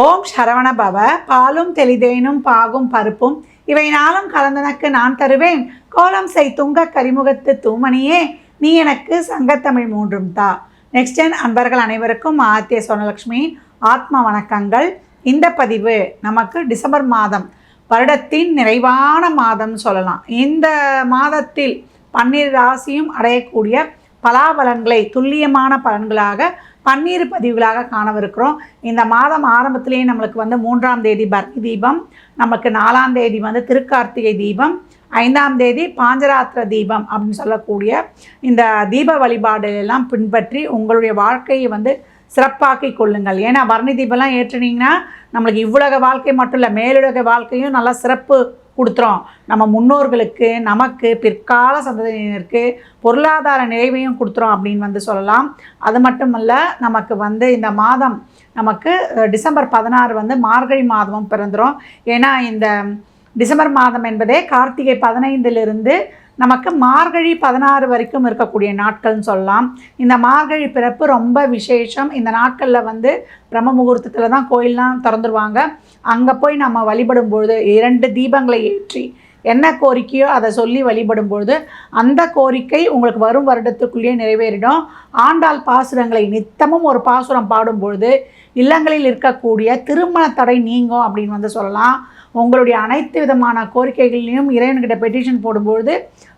ஓம் சரவண பவ. பாலும் தெளிதேனும் பாகும் பருப்பும் இவை நாளும் கலந்தனக்கு நான் தருவேன். கோலம் செய் துங்க கரிமுகத்து தூமணியே நீ எனக்கு சங்கத்தமிழ் மூன்றும் தா. நெக்ஸ்ட் ஜென் அன்பர்கள் அனைவருக்கும் ஆத்திய சோனலக்ஷ்மி ஆத்ம வணக்கங்கள். இந்த பதிவு நமக்கு டிசம்பர் மாதம் வருடத்தின் நிறைவான மாதம் சொல்லலாம். இந்த மாதத்தில் பன்னிரு ராசியும் அடையக்கூடிய பலாபலன்களை துல்லியமான பலன்களாக பன்னீர் பதிவுகளாக காணவிருக்கிறோம். இந்த மாதம் ஆரம்பத்திலேயே நம்மளுக்கு வந்து மூன்றாம் தேதி பரணி தீபம் நமக்கு நாலாம் தேதி வந்து திருக்கார்த்திகை தீபம் ஐந்தாம் தேதி பாஞ்சராத்திர தீபம் அப்படின்னு சொல்லக்கூடிய இந்த தீப வழிபாடு எல்லாம் பின்பற்றி உங்களுடைய வாழ்க்கையை வந்து சிறப்பாக்கி கொள்ளுங்கள். ஏன்னா வர்ணி தீபம்லாம் ஏற்றுனீங்கன்னா நம்மளுக்கு இவ்வுலக வாழ்க்கை மட்டும் இல்லை மேலுலக வாழ்க்கையும் நல்லா சிறப்பு கொடுத்துரும் நம்ம முன்னோர்களுக்கு நமக்கு பிற்கால சந்ததியினருக்கு பொருளாதார நிறைவையும் கொடுத்துரும் அப்படின்னு வந்து சொல்லலாம். அது மட்டுமல்ல நமக்கு வந்து இந்த மாதம் நமக்கு டிசம்பர் பதினாறு வந்து மார்கழி மாதமும் பிறந்துடும் ஏன்னா இந்த டிசம்பர் மாதம் என்பதே கார்த்திகை பதினைந்திலிருந்து நமக்கு மார்கழி பதினாறு வரைக்கும் இருக்கக்கூடிய நாட்கள்னு சொல்லலாம். இந்த மார்கழி பிறப்பு ரொம்ப விசேஷம். இந்த நாட்களில் வந்து பிரம்ம முகூர்த்தத்தில் தான் கோயிலெலாம் திறந்துருவாங்க. அங்கே போய் நம்ம வழிபடும் பொழுது இரண்டு தீபங்களை ஏற்றி என்ன கோரிக்கையோ அதை சொல்லி வழிபடும் பொழுது அந்த கோரிக்கை உங்களுக்கு வரும் வருடத்துக்குள்ளேயே நிறைவேறிடும். ஆண்டாள் பாசுரங்களை நித்தமும் ஒரு பாசுரம் பாடும் பொழுது இல்லங்களில் இருக்கக்கூடிய திருமண தடை நீங்கும் அப்படின்னு வந்து சொல்லலாம். உங்களுடைய அனைத்து விதமான கோரிக்கைகளையும் இறைவன்கிட்ட பெட்டிஷன் போடும்பொழுது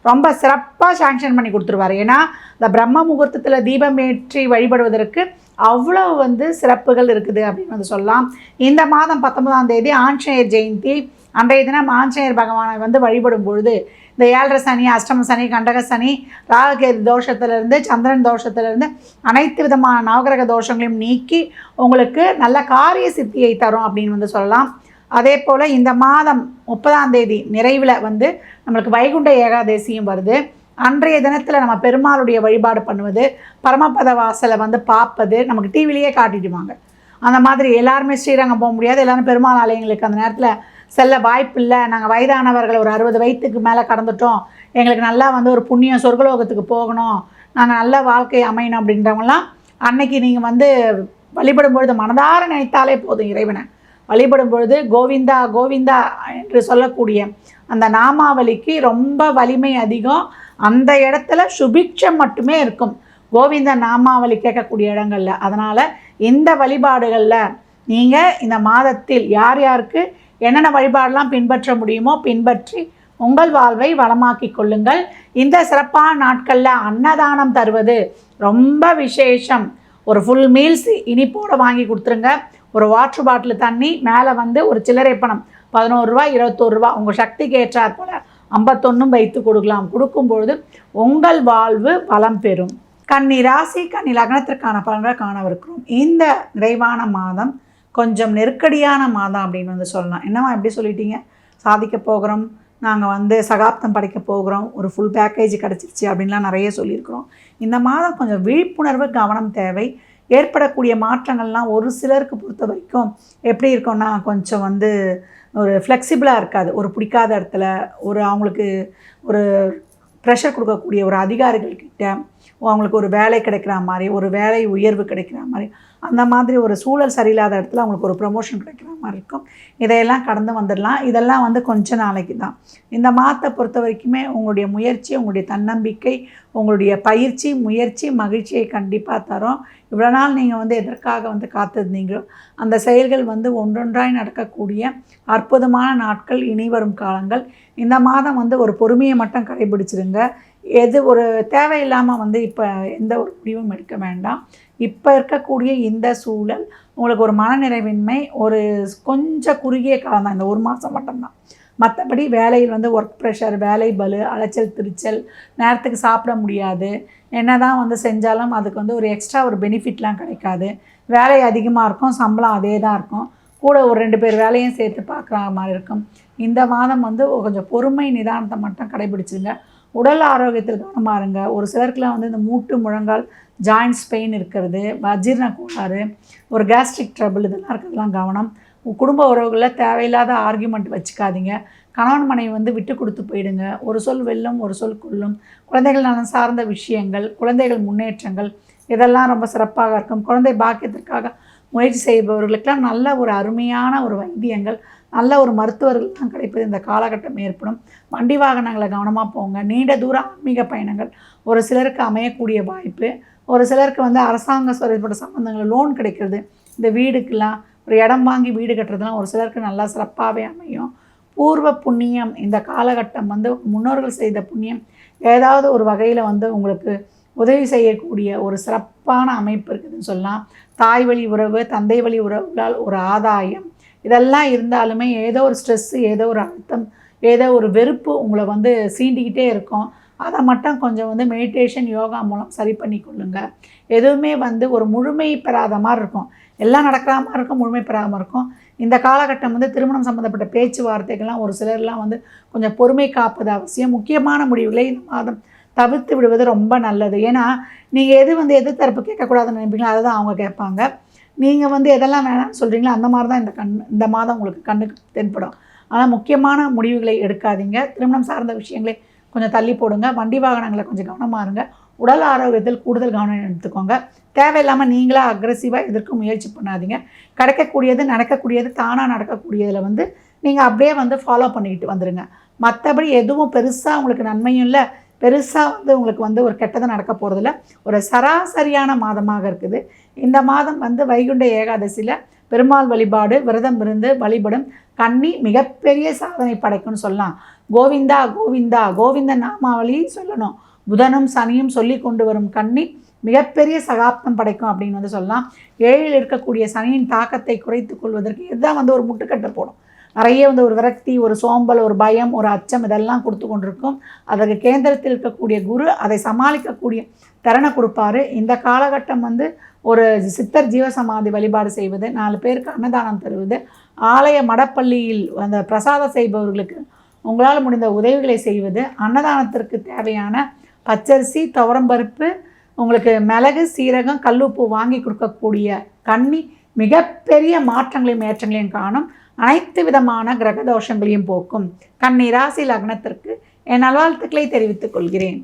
ரொம்ப சிறப்பாக சாங்ஷன் பண்ணி கொடுத்துருவார். ஏன்னா இந்த பிரம்ம முகூர்த்தத்தில் தீபம் ஏற்றி வழிபடுவதற்கு அவ்வளோ வந்து சிறப்புகள் இருக்குது அப்படின்னு வந்து சொல்லலாம். இந்த மாதம் பத்தொன்பதாம் தேதி ஆஞ்சநேயர் ஜெயந்தி. அன்றைய தினம் ஆஞ்சநேயர் பகவானை வந்து வழிபடும் பொழுது இந்த ஏழரை சனி அஷ்டம சனி கண்டக சனி ராககேது தோஷத்திலிருந்து சந்திரன் தோஷத்திலிருந்து அனைத்து விதமான நவகிரக தோஷங்களையும் நீக்கி உங்களுக்கு நல்ல காரிய சித்தியை தரும் அப்படின்னு வந்து சொல்லலாம். அதே போல் இந்த மாதம் முப்பதாம் தேதி நிறைவில் வந்து நம்மளுக்கு வைகுண்ட ஏகாதசியும் வருது. அன்றைய தினத்தில் நம்ம பெருமாளுடைய வழிபாடு பண்ணுவது பரமபத வாசலை வந்து பார்ப்பது நமக்கு டிவிலேயே காட்டிடுவாங்க. அந்த மாதிரி எல்லாருமே ஸ்ரீரங்கம் போக முடியாது. எல்லாரும் பெருமாள் ஆலயங்களுக்கு அந்த நேரத்தில் செல்ல வாய்ப்பு இல்லை. நாங்கள் வயதானவர்கள் ஒரு அறுபது வயதுக்கு மேலே கடந்துட்டோம். எங்களுக்கு நல்லா வந்து ஒரு புண்ணியம் சொர்க்கலோகத்துக்கு போகணும். நாங்கள் நல்ல வாழ்க்கை அமையணும் அப்படின்றவங்களாம் அன்னைக்கு நீங்கள் வந்து வழிபடும் பொழுது மனதார நினைத்தாலே போதும் இறைவனை. வழிபடும் பொழுது கோவிந்தா கோவிந்தா என்று சொல்லக்கூடிய அந்த நாமாவளிக்கு ரொம்ப வலிமை அதிகம். அந்த இடத்துல சுபிக்ஷம் மட்டுமே இருக்கும். கோவிந்த நாமாவளி கேட்கக்கூடிய இடங்களில். அதனால் இந்த வழிபாடுகளில் நீங்கள் இந்த மாதத்தில் யார் யாருக்கு என்னென்ன வழிபாடெல்லாம் பின்பற்ற முடியுமோ பின்பற்றி உங்கள் வாழ்வை வளமாக்கி கொள்ளுங்கள். இந்த சிறப்பான நாட்களில் அன்னதானம் தருவது ரொம்ப விசேஷம். ஒரு ஃபுல் மீல்ஸ் இனிப்போடு வாங்கி கொடுத்துருங்க. ஒரு வாட்ரு பாட்டில் தண்ணி மேலே வந்து ஒரு சில்லறை பணம். பதினோரு ரூபா இருபத்தோரு ரூபா. உங்கள் சக்திக்கு ஏற்றாற் போல் ஐம்பத்தொன்னும் வைத்து கொடுக்கலாம். கொடுக்கும்பொழுது உங்கள் வாழ்வு வளம் பெறும். கன்னி ராசி கன்னி லக்னத்திற்கான பலன்களை காணவிருக்கிறோம். இந்த நிறைவான மாதம் கொஞ்சம் நெருக்கடியான மாதம் அப்படின்னு வந்து சொல்லலாம். என்னம்மா எப்படி சொல்லிட்டீங்க? சாதிக்க போகிறோம். நாங்கள் வந்து சகாப்தம் படைக்க போகிறோம். ஒரு ஃபுல் பேக்கேஜ் கிடச்சிருச்சு அப்படின்லாம் நிறைய சொல்லியிருக்கிறோம். இந்த மாதம் கொஞ்சம் விழிப்புணர்வு கவனம் தேவை. ஏற்படக்கூடிய மாற்றங்கள்லாம் ஒரு சிலருக்கு பொறுத்த வரைக்கும் எப்படி இருக்கும்னா கொஞ்சம் வந்து ஒரு ஃப்ளெக்சிபிளாக இருக்காது. ஒரு பிடிக்காத இடத்துல ஒரு அவங்களுக்கு ஒரு ப்ரெஷர் கொடுக்கக்கூடிய ஒரு அதிகாரிகள்கிட்ட அவங்களுக்கு ஒரு வேலை கிடைக்கிற மாதிரி ஒரு வேலை உயர்வு கிடைக்கிற மாதிரி அந்த மாதிரி ஒரு சூழல் சரியில்லாத இடத்துல அவங்களுக்கு ஒரு ப்ரமோஷன் கிடைக்கிற மாதிரி இருக்கும். இதையெல்லாம் கடந்து வந்துடலாம். இதெல்லாம் வந்து கொஞ்ச நாளைக்கு தான். இந்த மாதத்தை பொறுத்த வரைக்குமே உங்களுடைய முயற்சி உங்களுடைய தன்னம்பிக்கை உங்களுடைய பயிற்சி முயற்சி மகிழ்ச்சியை கண்டிப்பாக தரும். இவ்வளோ நாள் நீங்கள் வந்து எதற்காக வந்து காத்திருந்தீங்களோ அந்த செயல்கள் வந்து ஒன்றொன்றாய் நடக்கக்கூடிய அற்புதமான நாட்கள் இனி வரும் காலங்கள். இந்த மாதம் வந்து ஒரு பொறுமையை மட்டும் கடைபிடிச்சிருங்க. எது ஒரு தேவையில்லாமல் வந்து இப்போ எந்த ஒரு முடிவும் எடுக்க வேண்டாம். இப்போ இருக்கக்கூடிய இந்த சூழல் உங்களுக்கு ஒரு மனநிறைவின்மை ஒரு கொஞ்சம் குறுகிய காலம் தான் இந்த ஒரு மாதம் மட்டும்தான். மற்றபடி வேலையில் வந்து ஒர்க் ப்ரெஷர் வேலை பலு அலைச்சல் திருச்சல் நேரத்துக்கு சாப்பிட முடியாது. என்ன தான் வந்து செஞ்சாலும் அதுக்கு வந்து ஒரு எக்ஸ்ட்ரா ஒரு பெனிஃபிட்லாம் கிடைக்காது. வேலை அதிகமாக இருக்கும் சம்பளம் அதே தான் இருக்கும். கூட ஒரு ரெண்டு பேர் வேலையும் சேர்த்து பார்க்குற மாதிரி இருக்கும். இந்த மாதம் வந்து கொஞ்சம் பொறுமை நிதானத்தை மட்டும் கடைபிடிச்சிருங்க. உடல் ஆரோக்கியத்தில் கவனமாக இருங்க. ஒரு சிலருக்குலாம் வந்து இந்த மூட்டு முழங்கால் ஜாயின்ட்ஸ் பெயின் இருக்கிறது அஜீரண கோளாறு ஒரு கேஸ்ட்ரிக் ட்ரபிள் இதெல்லாம் இருக்கிறதுலாம் கவனம். குடும்ப உறவுகளில் தேவையில்லாத ஆர்கியூமெண்ட் வச்சுக்காதீங்க. கணவன் மனைவி வந்து விட்டு கொடுத்து போயிடுங்க. ஒரு சொல் வெல்லும் ஒரு சொல் கொல்லும் குழந்தைகள் நலன் சார்ந்த விஷயங்கள் குழந்தைகள் முன்னேற்றங்கள் இதெல்லாம் ரொம்ப சிறப்பாக இருக்கும். குழந்தை பாக்கியத்திற்காக முயற்சி செய்பவர்களுக்கெல்லாம் நல்ல ஒரு அருமையான ஒரு வைத்தியங்கள் நல்ல ஒரு மருத்துவர்கள் தான் கிடைப்பது இந்த காலகட்டம் ஏற்படும். வண்டி வாகனங்களை கவனமாக போங்க. நீண்ட தூர ஆன்மீக பயணங்கள். ஒரு சிலருக்கு அமையக்கூடிய வாய்ப்பு. ஒரு சிலருக்கு வந்து அரசாங்க சொல்லப்பட்ட சம்பந்தங்கள் லோன் கிடைக்கிறது. இந்த வீடுக்கெல்லாம் ஒரு இடம் வாங்கி வீடு கட்டுறதுலாம் ஒரு சிலருக்கு நல்லா சிறப்பாகவே அமையும். பூர்வ புண்ணியம் இந்த காலகட்டம் வந்து முன்னோர்கள் செய்த புண்ணியம் ஏதாவது ஒரு வகையில் வந்து உங்களுக்கு உதவி செய்யக்கூடிய ஒரு சிறப்பான அமைப்பு இருக்குதுன்னு சொல்லலாம். தாய் வழி உறவு தந்தை வழி உறவுகளால் ஒரு ஆதாயம். இதெல்லாம் இருந்தாலுமே ஏதோ ஒரு ஸ்ட்ரெஸ்ஸு ஏதோ ஒரு அழுத்தம் ஏதோ ஒரு வெறுப்பு உங்களை வந்து சீண்டிக்கிட்டே இருக்கும். அதை மட்டும் கொஞ்சம் வந்து மெடிடேஷன் யோகா மூலம் சரி பண்ணி கொள்ளுங்கள் எதுவுமே வந்து ஒரு முழுமை பெறாத மாதிரி இருக்கும். எல்லாம் நடக்கிற மாதிரி இருக்கும் முழுமை பெறாமல் இருக்கும். இந்த காலகட்டம் வந்து திருமணம் சம்மந்தப்பட்ட பேச்சுவார்த்தைகள்லாம் ஒரு சிலர்லாம் வந்து கொஞ்சம் பொறுமை காப்பது அவசியம். முக்கியமான முடிவுகளை இந்த மாதம் தவிர்த்து விடுவது ரொம்ப நல்லது. ஏன்னா நீங்கள் எது வந்து எதிர்த்தரப்பு கேட்கக்கூடாதுன்னு நினைப்பீங்களோ அதை தான் அவங்க கேட்பாங்க. நீங்கள் வந்து எதெல்லாம் வேணாம்னு சொல்கிறீங்களோ அந்த மாதிரி தான் இந்த கண் இந்த மாதம் உங்களுக்கு கண்ணுக்கு தென்படும். ஆனால் முக்கியமான முடிவுகளை எடுக்காதீங்க. திருமணம் சார்ந்த விஷயங்களை கொஞ்சம் தள்ளி போடுங்க. வண்டி வாகனங்களை கொஞ்சம் கவனமாக இருங்க. உடல் ஆரோக்கியத்தில் கூடுதல் கவனம் எடுத்துக்கோங்க. தேவையில்லாமல் நீங்களாக அக்ரெசிவாக எதிர்க்க முயற்சி பண்ணாதீங்க. கிடைக்கக்கூடியது நடக்கக்கூடியது தானாக நடக்கக்கூடியதில் வந்து நீங்கள் அப்படியே வந்து ஃபாலோ பண்ணிக்கிட்டு வந்துடுங்க மற்றபடி எதுவும் பெருசாக உங்களுக்கு நன்மையும் இல்லை. பெருசாக வந்து உங்களுக்கு வந்து ஒரு கெட்டது நடக்க போகிறதில்ல ஒரு சராசரியான மாதமாக இருக்குது. இந்த மாதம் வந்து வைகுண்ட ஏகாதசியில் பெருமாள் வழிபாடு விரதம் இருந்து வழிபடும் கன்னி மிகப்பெரிய சாதனை படைக்கும்னு சொல்லலாம். கோவிந்தா கோவிந்தா கோவிந்த நாமாவளி சொல்லணும். புதனும் சனியும் சொல்லி கொண்டு வரும் கன்னி மிகப்பெரிய சகாப்தம் படைக்கும் அப்படின்னு வந்து சொல்லலாம். ஏழில் இருக்கக்கூடிய சனியின் தாக்கத்தை குறைத்து கொள்வதற்கு இதுதான் வந்து ஒரு முட்டுக்கட்டை போடும். நிறைய வந்து ஒரு விரக்தி ஒரு சோம்பல் ஒரு பயம் ஒரு அச்சம் இதெல்லாம் கொடுத்து கொண்டிருக்கும். அதற்கு கேந்திரத்தில் இருக்கக்கூடிய குரு அதை சமாளிக்கக்கூடிய திறனை கொடுப்பாரு. இந்த காலகட்டம் வந்து ஒரு சித்தர் ஜீவசமாதி வழிபாடு செய்வது நாலு பேருக்கு அன்னதானம் தருவது ஆலய மடப்பள்ளியில் அந்த பிரசாதம் செய்பவர்களுக்கு உங்களால் முடிந்த உதவிகளை செய்வது அன்னதானத்திற்கு தேவையான பச்சரிசி துவரம்பருப்பு உங்களுக்கு மிளகு சீரகம் கல்லுப்பு வாங்கி கொடுக்கக்கூடிய கன்னி மிகப்பெரிய மாற்றங்களையும் ஏற்றங்களையும் காணும். அனைத்து விதமான கிரக தோஷங்களையும் போக்கும். கன்னி ராசி லக்னத்திற்கு என் நல்வாழ்த்துக்களை தெரிவித்துக் கொள்கிறேன்.